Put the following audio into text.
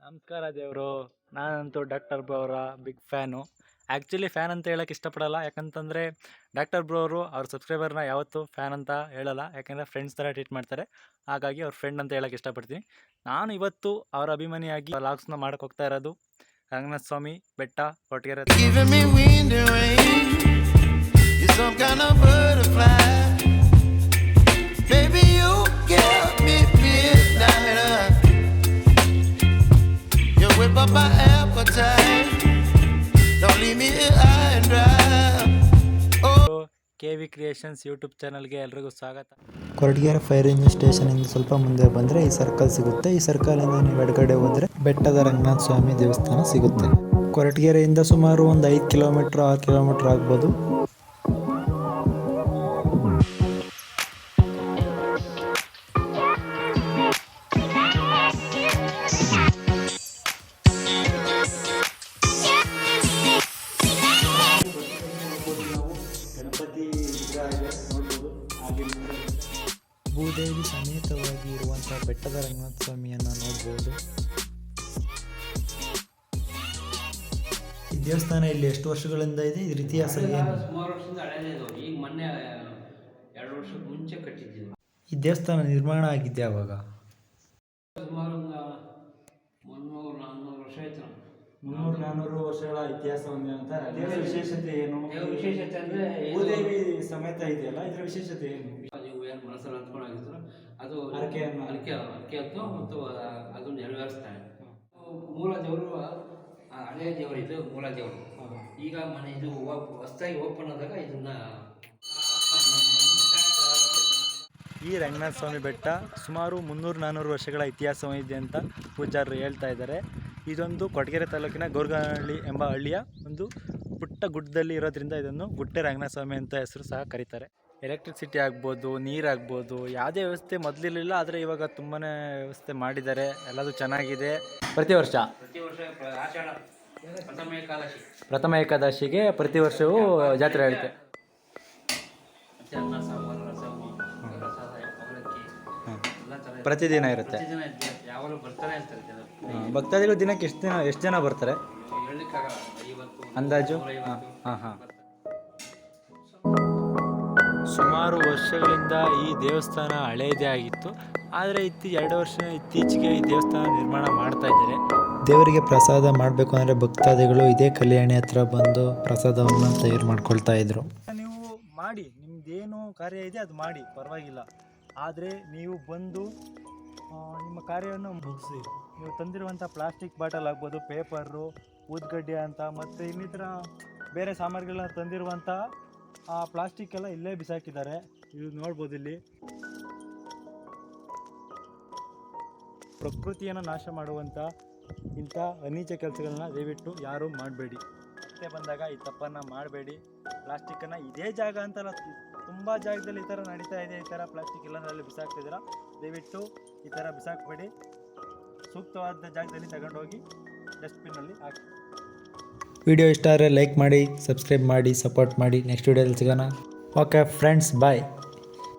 ನಮಸ್ಕಾರ ದೇವರು. ನಾನಂತೂ ಡಾಕ್ಟರ್ ಬ್ರೋ ಅವರ ಬಿಗ್ ಫ್ಯಾನು ಆ್ಯಕ್ಚುಲಿ ಫ್ಯಾನ್ ಅಂತ ಹೇಳೋಕ್ಕೆ ಇಷ್ಟಪಡಲ್ಲ. ಯಾಕಂತಂದರೆ ಡಾಕ್ಟರ್ ಬ್ರೋ ಅವರು ಅವ್ರ ಸಬ್ಸ್ಕ್ರೈಬರ್ನ ಯಾವತ್ತೂ ಫ್ಯಾನ್ ಅಂತ ಹೇಳಲ್ಲ. ಯಾಕಂದರೆ ಫ್ರೆಂಡ್ಸ್ ಥರ ಟ್ರೀಟ್ ಮಾಡ್ತಾರೆ. ಹಾಗಾಗಿ ಅವ್ರ ಫ್ರೆಂಡ್ ಅಂತ ಹೇಳೋಕ್ಕೆ ಇಷ್ಟಪಡ್ತೀನಿ. ನಾನು ಇವತ್ತು ಅವರ ಅಭಿಮಾನಿಯಾಗಿ ಲಾಗ್ಸ್ನ ಮಾಡೋಕ್ಕೆ ಹೋಗ್ತಾ ಇರೋದು Ranganatha Swamy Betta Kottigere K V creations YouTube ಚಾನಲ್ಗೆ ಎಲ್ರಿಗೂ ಸ್ವಾಗತ. ಕೊರಟಗೆರೆ ಫೈರ್ ಇಂಜಿನ್ ಸ್ಟೇಷನಿಂದ ಸ್ವಲ್ಪ ಮುಂದೆ ಬಂದರೆ ಈ ಸರ್ಕಲ್ ಸಿಗುತ್ತೆ. ಈ ಸರ್ಕಲ್ ಇಂದ ನೀವು ಎಡಗಡೆ ಹೋದರೆ ಬೆಟ್ಟದ ರಂಗನಾಥ ಸ್ವಾಮಿ ದೇವಸ್ಥಾನ ಸಿಗುತ್ತೆ. ಕೊರಟಗೆರೆಯಿಂದ ಸುಮಾರು ಒಂದು ಐದು ಕಿಲೋಮೀಟ್ರ್, ಆರು ಕಿಲೋಮೀಟ್ರ್ ಆಗ್ಬೋದು. ಭೂದೇವಿ ಸಮೇತವಾಗಿ ಇರುವಂಥ ಬೆಟ್ಟದ ರಂಗನಾಥ ಸ್ವಾಮಿಯನ್ನು ನೋಡ್ಬೋದು. ಈ ದೇವಸ್ಥಾನ ಇಲ್ಲಿ ಎಷ್ಟು ವರ್ಷಗಳಿಂದ ಇದೆ? ಇದ್ರ ಇತಿಹಾಸ ಏನು? ಸುಮಾರು ವರ್ಷದಿಂದ ಈಗ ಮೊನ್ನೆ ಎರಡು ವರ್ಷಕ್ಕೆ ಮುಂಚೆ ಕಟ್ಟಿದ್ದೀವಿ ಈ ದೇವಸ್ಥಾನ ನಿರ್ಮಾಣ ಆಗಿದ್ದೆ ಅವಾಗ? ಸುಮಾರು ಒಂದು ಮುನ್ನೂರು ನಾನ್ನೂರು ವರ್ಷ ಆಯ್ತು ನಾವು ಮುನ್ನೂರು ನಾನ್ನೂರು ವರ್ಷಗಳ ಇತಿಹಾಸ ಹೊಂದಿದೆ ಅಂತ. ದೇವರ ವಿಶೇಷತೆ ಏನು? ದೇವ್ರ ವಿಶೇಷತೆ ಅಂದರೆ ಭೂದೇವಿ ಸಮೇತ ಇದೆಯಲ್ಲ ಇದರ ವಿಶೇಷತೆ ಏನು? ಏನು ಮನಸ್ಸಲ್ಲಿ ಅಂದ್ಕೊಂಡಿದ್ರು ಅದು ಹರಕೆಯನ್ನು- ಹರಕೆ ಹರಕೆ ಹತ್ತು ಮತ್ತು ಅದು ನೆರವೇರಿಸ್ತಾನೆ ಮೂಲ ದೇವರು ಆ ಹಳೆಯ ದೇವರು ಇದು ಮೂಲ ದೇವರು. ಈಗ ಮನೆ ಇದು ಹೊಸದಾಗಿ ಓಪನ್ ಆದಾಗ ಇದನ್ನ ಈ ರಂಗನಾಥ ಸ್ವಾಮಿ ಬೆಟ್ಟ ಸುಮಾರು ಮುನ್ನೂರು ನಾನ್ನೂರು ವರ್ಷಗಳ ಇತಿಹಾಸ ಹೊಂದಿದೆ ಅಂತ ಪೂಜಾರರು ಹೇಳ್ತಾ ಇದ್ದಾರೆ. ಇದೊಂದು ಕೊಟಗೆರೆ ತಾಲೂಕಿನ ಗೋರ್ಗನಹಳ್ಳಿ ಎಂಬ ಹಳ್ಳಿಯ ಒಂದು ಪುಟ್ಟ ಗುಡ್ಡದಲ್ಲಿ ಇರೋದ್ರಿಂದ ಇದನ್ನು ಗುಟ್ಟೆ ರಂಗನಾಥ ಸ್ವಾಮಿ ಅಂತ ಹೆಸರು ಸಹ ಕರೀತಾರೆ. ಎಲೆಕ್ಟ್ರಿಸಿಟಿ ಆಗ್ಬೋದು ನೀರಾಗ್ಬೋದು ಯಾವುದೇ ವ್ಯವಸ್ಥೆ ಮೊದಲಿರಲಿಲ್ಲ ಆದರೆ ಇವಾಗ ತುಂಬಾ ವ್ಯವಸ್ಥೆ ಮಾಡಿದ್ದಾರೆ. ಎಲ್ಲದೂ ಚೆನ್ನಾಗಿದೆ. ಪ್ರತಿ ವರ್ಷ? ಪ್ರತಿ ವರ್ಷ ಪ್ರ- ಆಷಾಢ ಪ್ರಥಮ ಏಕಾದಶಿ. ಪ್ರಥಮ ಏಕಾದಶಿಗೆ ಪ್ರತಿ ವರ್ಷವೂ ಜಾತ್ರೆ ಆಗುತ್ತೆ ಮತ್ತೆ ಅನ್ನ ಸಾಂಬಾರು ರಸಮು ಪ್ರಸಾದ ಅವಲಕ್ಕಿ ಎಲ್ಲ ಥರ ಪ್ರತಿದಿನ ಇರುತ್ತೆ? ಪ್ರತಿದಿನ ಇದ್ದೇ ಯಾವಾಗಲೂ ಬರ್ತಾನೆ ಇರ್ತಾರೆ ಜನರು ಭಕ್ತಾದಿಗಳು ದಿನಕ್ಕೆ ಎಷ್ಟು ದಿನ ಎಷ್ಟು ಜನ ಬರ್ತಾರೆ? ಹೇಳಲಿಕ್ಕಾಗಲ್ಲ. ಐವತ್ತು ಅಂದಾಜು? ಹಾಂ ಹಾಂ ಹಾಂ. ಸುಮಾರು ವರ್ಷಗಳಿಂದ ಈ ದೇವಸ್ಥಾನ ಹಳೆಯದೇ ಆಗಿತ್ತು. ಆದರೆ ಇತ್ತೀ ಎರಡು ವರ್ಷ ಇತ್ತೀಚೆಗೆ ಈ ದೇವಸ್ಥಾನ ನಿರ್ಮಾಣ ಮಾಡ್ತಾ ಇದ್ದಾರೆ. ದೇವರಿಗೆ ಪ್ರಸಾದ ಮಾಡಬೇಕು ಅಂದರೆ ಭಕ್ತಾದಿಗಳು ಇದೇ ಕಲ್ಯಾಣಿ ಹತ್ರ ಬಂದು ಪ್ರಸಾದವನ್ನು ತಯಾರು ಮಾಡ್ಕೊಳ್ತಾ ಇದ್ರು. ನೀವು ಮಾಡಿ. ನಿಮ್ದೇನು ಕಾರ್ಯ ಇದೆ ಅದು ಮಾಡಿ. ಪರವಾಗಿಲ್ಲ. ಆದರೆ ನೀವು ಬಂದು ನಿಮ್ಮ ಕಾರ್ಯವನ್ನು ಮುಗಿಸಿ. ನೀವು ತಂದಿರುವಂಥ ಪ್ಲಾಸ್ಟಿಕ್ ಬಾಟಲ್ ಆಗ್ಬೋದು ಪೇಪರು ಊದ್ಗಡ್ಡೆ ಅಂತ ಮತ್ತು ಇನ್ನಿತರ ಬೇರೆ ಸಾಮಗ್ರಿಗಳನ್ನ ತಂದಿರುವಂಥ ಆ ಪ್ಲಾಸ್ಟಿಕ್ ಎಲ್ಲ ಇಲ್ಲೇ ಬಿಸಾಕಿದ್ದಾರೆ. ಇದು ನೋಡ್ಬೋದು ಇಲ್ಲಿ. ಪ್ರಕೃತಿಯನ್ನು ನಾಶ ಮಾಡುವಂಥ ಇಂಥ ಅನೀಚ ಕೆಲಸಗಳನ್ನ ದಯವಿಟ್ಟು ಯಾರೂ ಮಾಡಬೇಡಿ. ಮತ್ತೆ ಬಂದಾಗ ಈ ತಪ್ಪನ್ನು ಮಾಡಬೇಡಿ. ಪ್ಲಾಸ್ಟಿಕ್ಕನ್ನು ಇದೇ ಜಾಗ ಅಂತಲ್ಲ ತುಂಬ ಜಾಗದಲ್ಲಿ ಈ ಥರ ನಡೀತಾ ಇದೆ, ಈ ಥರ ಪ್ಲಾಸ್ಟಿಕ್ ಎಲ್ಲ ಅಲ್ಲಿ ಬಿಸಾಕ್ತಿದ್ದೀರ? ದಯವಿಟ್ಟು ಈ ಥರ ಬಿಸಾಕಬೇಡಿ. ಸೂಕ್ತವಾದ ಜಾಗದಲ್ಲಿ ತಗೊಂಡೋಗಿ ಡಸ್ಟ್ಬಿನ್ನಲ್ಲಿ ಹಾಕಿ. ವಿಡಿಯೋ ಇಷ್ಟ ಆದರೆ ಲೈಕ್ ಮಾಡಿ, ಸಬ್ಸ್ಕ್ರೈಬ್ ಮಾಡಿ, ಸಪೋರ್ಟ್ ಮಾಡಿ. ನೆಕ್ಸ್ಟ್ ವಿಡಿಯೋದಲ್ಲಿ ಸಿಗೋಣ. Okay, friends, bye.